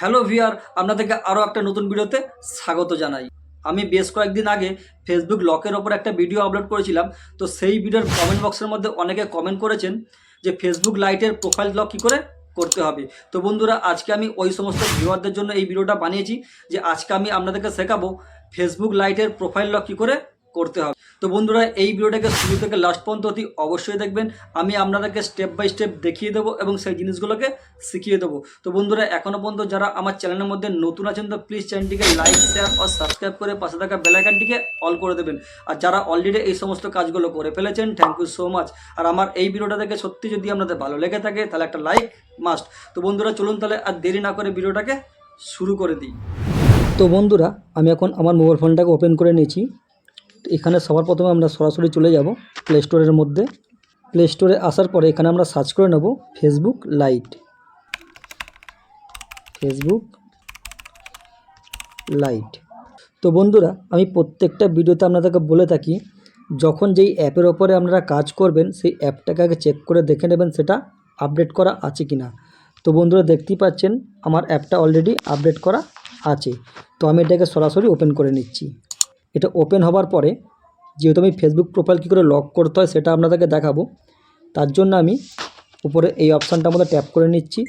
Hello ভিয়ার আপনাদেরকে আরও একটা নতুন ভিডিওতে স্বাগত জানাই। আমি বেশ কয়েকদিন আগে ফেসবুক লকের ওপর একটা ভিডিও আপলোড করেছিলাম, তো সেই ভিডিওর কমেন্ট বক্সের মধ্যে অনেকে কমেন্ট করেছেন যে ফেসবুক লাইটের প্রোফাইল লক কী করে করতে হবে। তো বন্ধুরা, আজকে আমি ওই সমস্ত ভিউয়ারদের জন্য এই ভিডিওটা বানিয়েছি যে আজকে আমি আপনাদেরকে শেখাবো ফেসবুক লাইটের প্রোফাইল লক কী করে করতে হবে। তো বন্ধুরা, এই ভিডিওটাকে শুরু থেকে লাস্ট পর্যন্ত অতি অবশ্যই দেখবেন। আমি আপনাদেরকে স্টেপ বাই স্টেপ দেখিয়ে দেবো এবং সেই জিনিসগুলোকে শিখিয়ে দেবো। তো বন্ধুরা এখনও পর্যন্ত যারা আমার চ্যানেলের মধ্যে নতুন আছেন, তো প্লিজ চ্যানেলটিকে লাইক শেয়ার ও সাবস্ক্রাইব করে পাশে থাকা বেলাইকানটিকে অল করে দেবেন। আর যারা অলরেডি এই সমস্ত কাজগুলো করে ফেলেছেন থ্যাংক ইউ সো মাচ আর আমার এই ভিডিওটা দেখে সত্যি যদি আপনাদের ভালো লেগে থাকে, তাহলে একটা লাইক মাস্ট তো বন্ধুরা, চলুন তাহলে আর দেরি না করে ভিডিওটাকে শুরু করে দিই। তো বন্ধুরা, আমি এখন আমার মোবাইল ফোনটাকে ওপেন করে নিয়েছি। এখানে সবার প্রথমে আমরা সরাসরি চলে যাব প্লে স্টোরের মধ্যে। প্লে স্টোরে আসার পরে এখানে আমরা সার্চ করে নেব ফেসবুক লাইট ফেসবুক লাইট তো বন্ধুরা, আমি প্রত্যেকটা ভিডিওতে আপনাদেরকে বলে থাকি, যখন যেই অ্যাপের ওপরে আপনারা কাজ করবেন, সেই অ্যাপটাকে আগে চেক করে দেখে নেবেন সেটা আপডেট করা আছে কি না তো বন্ধুরা, দেখতেই পাচ্ছেন, আমার অ্যাপটা অলরেডি আপডেট করা আছে। তো আমি এটাকে সরাসরি ওপেন করে নিচ্ছি। এটা ওপেন হবার পরে যেহেতু আমি ফেসবুক প্রোফাইল কী করে লক করতে হয় সেটা আপনাদেরকে দেখাবো, তার জন্য আমি উপরে এই অপশানটার মধ্যে ট্যাপ করে নিচ্ছি।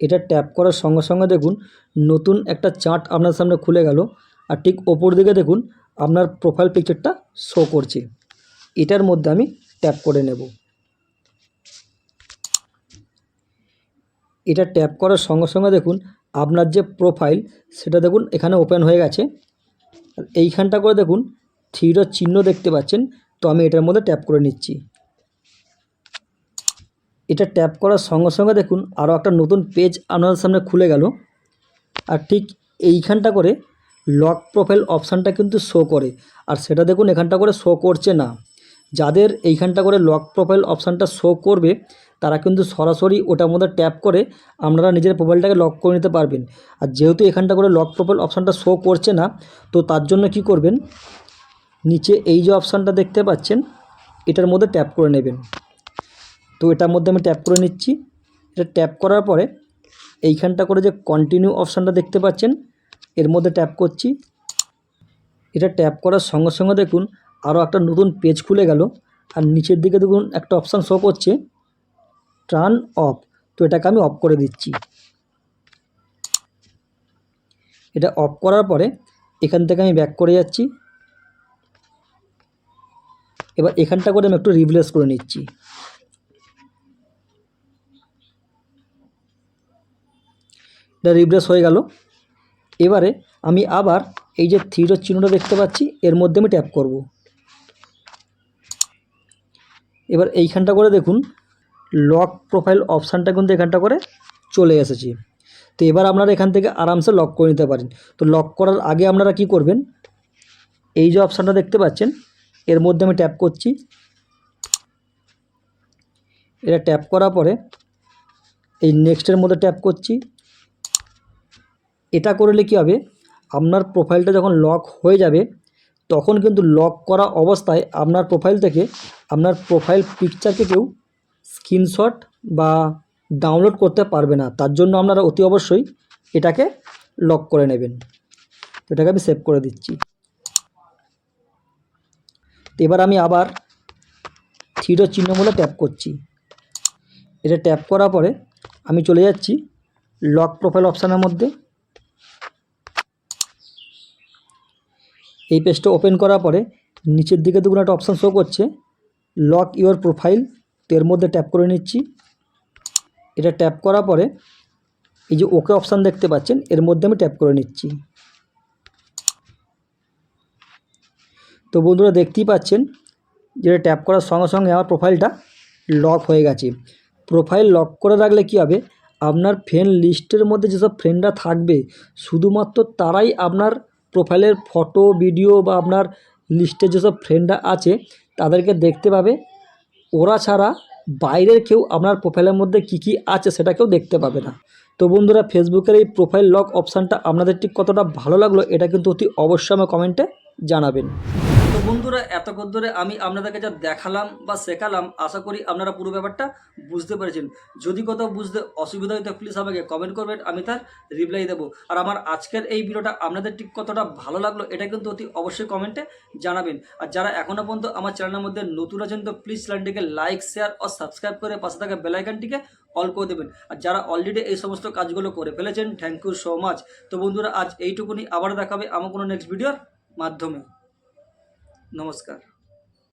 এটা ট্যাপ করার সঙ্গে সঙ্গে দেখুন নতুন একটা চার্ট আপনার সামনে খুলে গেল, আর ঠিক ওপর দিকে দেখুন আপনার প্রোফাইল পিকচারটা শো করছে। এটার মধ্যে আমি ট্যাপ করে নেব। এটা ট্যাপ করার সঙ্গে সঙ্গে দেখুন আপনার যে প্রোফাইল সেটা দেখুন, এখানে ওপেন হয়ে গেছে। এইখানটা করে দেখুন থ্রিডর চিহ্ন দেখতে পাচ্ছেন, তো আমি এটার মধ্যে ট্যাপ করে নিচ্ছি। এটা ট্যাপ করার সঙ্গে সঙ্গে দেখুন আরও একটা নতুন পেজ আপনাদের সামনে খুলে গেল। আর ঠিক এইখানটা করে লক প্রোফাইল অপশানটা কিন্তু শো করে। আর সেটা দেখুন, এখানটা করে শো করছে না। যাদের এইখানটা করে লক প্রোফাইল অপশানটা শো করবে, তারা কিন্তু সরাসরি ওটার মধ্যে ট্যাপ করে আপনারা নিজের প্রোফাইলটাকে লক করে নিতে পারবেন। আর যেহেতু এখানটা করে লক প্রোফাইল অপশানটা শো করছে না, তো তার জন্য কি করবেন? নিচে এই যে অপশানটা দেখতে পাচ্ছেন, এটার মধ্যে ট্যাপ করে নেবেন। তো এটার মধ্যে আমি ট্যাপ করে নিচ্ছি। এটা ট্যাপ করার পরে এইখানটা করে যে কন্টিনিউ অপশানটা দেখতে পাচ্ছেন, এর মধ্যে ট্যাপ করছি। এটা ট্যাপ করার সঙ্গে সঙ্গে দেখুন আরও একটা নতুন পেজ খুলে গেল। আর নিচের দিকে দেখুন একটা অপশান শো করছে টার্ন অফ তো এটাকে আমি অফ করে দিচ্ছি। এটা অফ করার পরে এখান থেকে আমি ব্যাক করে যাচ্ছি। এবার এখানটা করে আমি একটু রিপ্লেস করে নিচ্ছি। এটা রিপ্লেস হয়ে গেল। এবারে আমি আবার এই যে থ্রিডোর চিহ্নটা দেখতে পাচ্ছি, এর মধ্যে আমি ট্যাপ করব। এবার এইখানটা করে দেখুন লক প্রোফাইল অপশানটা কিন্তু এখানটা করে চলে এসেছে। তো এবার আপনারা এখান থেকে আরামসে লক করে নিতে পারেন। তো লক করার আগে আপনারা কি করবেন, এই যে অপশানটা দেখতে পাচ্ছেন, এর মধ্যে আমি ট্যাপ করছি। এটা ট্যাপ করার পরে এই নেক্সটের মধ্যে ট্যাপ করছি। এটা করলে কি হবে, আপনার প্রোফাইলটা যখন লক হয়ে যাবে, তখন কিন্তু লক করা অবস্থায় আপনার প্রোফাইল থেকে আপনার প্রোফাইল পিকচারকে কেউ স্ক্রিনশট বা ডাউনলোড করতে পারবে না। তার জন্য আপনারা অতি অবশ্যই এটাকে লক করে নেবেন। এটাকে আমি সেভ করে দিচ্ছি। তো এবার আমি আবার থ্রিডো চিহ্ন বলে ট্যাপ করছি। এটা ট্যাপ করার পরে আমি চলে যাচ্ছি লক প্রোফাইল অপশানের মধ্যে। এই পেজটা ওপেন করার পরে নিচের দিকে দেখুন একটা অপশান শো করছে। লক ইওর প্রোফাইল এর মধ্যে ট্যাপ করে নিচ্ছি। এটা ট্যাপ করার পরে এই যে ওকে অপশান দেখতে পাচ্ছেন, এর মধ্যে আমি ট্যাপ করে নিচ্ছি। তো বন্ধুরা দেখতেই পাচ্ছেন যেটা ট্যাপ করার সঙ্গে সঙ্গে আমার প্রোফাইলটা লক হয়ে গেছে। প্রোফাইল লক করে রাখলে কি হবে? আপনার ফ্রেন্ড লিস্টের মধ্যে যেসব ফ্রেন্ডরা থাকবে, শুধুমাত্র তারাই আপনার প্রোফাইলের ফটো ভিডিও বা আপনার লিস্টে যেসব ফ্রেন্ডরা আছে তাদেরকে দেখতে পাবে। ওরা ছাড়া বাইরের কেউ আপনার প্রোফাইলের মধ্যে কি কি আছে সেটা কেউ দেখতে পাবে না। তো বন্ধুরা ফেসবুকের এই প্রোফাইল লক অপশানটা আপনাদের ঠিক কতটা ভালো লাগল, এটা কিন্তু অতি অবশ্যই আমার কমেন্টে জানাবেন। বন্ধুরা, এতক্ষণ ধরে আমি আপনাদেরকে যা দেখালাম বা শেখালাম, আশা করি আপনারা পুরো ব্যাপারটা বুঝতে পেরেছেন। যদি কোথাও বুঝতে অসুবিধা হয়, তো প্লিজ আমাকে কমেন্ট করবেন, আমি তার রিপ্লাই দেবো। আর আমার আজকের এই ভিডিওটা আপনাদের ঠিক কতটা ভালো লাগল, এটা কিন্তু অতি অবশ্যই কমেন্টে জানাবেন। আর যারা এখনও পর্যন্ত আমার চ্যানেলের মধ্যে নতুন আছেন, তো প্লিজ চ্যানেলটিকে লাইক শেয়ার ও সাবস্ক্রাইব করে পাশে থাকা বেলাইকানটিকে অল করে দেবেন। আর যারা অলরেডি এই সমস্ত কাজগুলো করে ফেলেছেন থ্যাংক ইউ সো মাচ তো বন্ধুরা, আজ এইটুকুনি, আবার দেখাবে আমার কোনো নেক্সট ভিডিওর মাধ্যমে। नमस्कार।